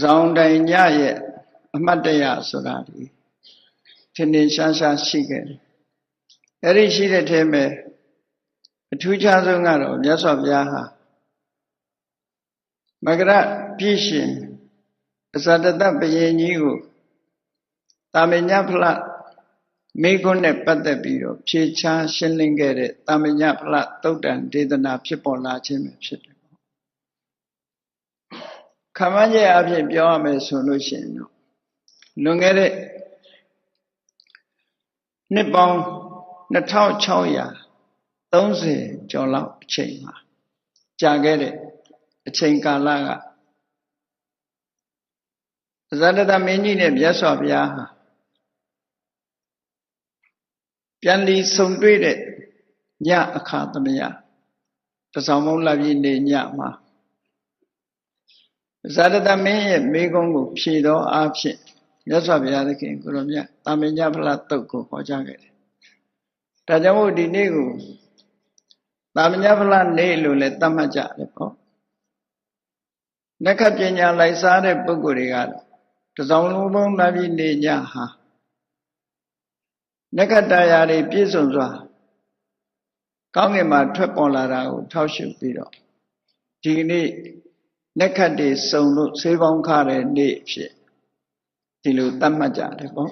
ဇောင်းတိုင်ညရဲ့အမတ်တရဆိုတာဒီထင်ထင်ရှားရှားရှိခဲ့တယ်အဲ့ဒီရှိတဲ့ထဲမှာအထူးခြားဆုံးကတော့မြတ်စွာဘုရားဟာမကရပြည့်ရှင်အဇတတဘယင်ကြီးကိုတာမညဖလမိခွန်းနဲ့ပတ်သက်ပြီးတော့ဖြေချားရှင်းလင်းခဲ့တဲ့တာမညဖလသုတ်တန်ဒေသနာဖြစ်ပေါ်လာခြင်းပဲဖြစ်တယ်ပေါ့ ခမန်းရဲ့အဖြစ်ပြောရမယ်ဆိုလို့ရှိရင်တော့လွန်ခဲ့တဲ့နှစ်ပေါင်း2630ကျော်လောက်အချိန်မှာကြာခဲ့တဲ့အချိန်ကာလကဇာတတမင်းကြီးနဲ့မြတ်စွာဘုရားဟာပြန်လီဆုံတွေ့တဲ့ညအခါသမယတစောင်းမုံလာပြီနေညမှာ ဇာတတမင်းရဲ့မိကုံးကို ဖြေတော့အားဖြင့်မြတ်စွာဘုရားသခင်ကိုရောမြတ်တာမညဖလားတုတ်ကိုဟောကြားခဲ့တယ်။ဒါကြောင့်မို့ဒီနေ့ကိုတာမညဖလားနေ့လို့လည်းသတ်မှတ်ကြတယ်ပေါ့။နက္ခပညာလိုက်စားတဲ့ပုဂ္ဂိုလ်တွေကတော့တစောင်းလုံးလုံးလာပြီးနေညဟာနက္ခတရာတွေပြည့်စုံစွာကောင်းကင်မှာထွက်ပေါ်လာတာကိုထောက်ရှုပြီးတော့ဒီနေ့ နက္ခတ်တွေစုံလို့ဆေးပေါင်းခါတဲ့နေ့ဖြစ်ဒီလိုသတ်မှတ်ကြတယ်ပေါ့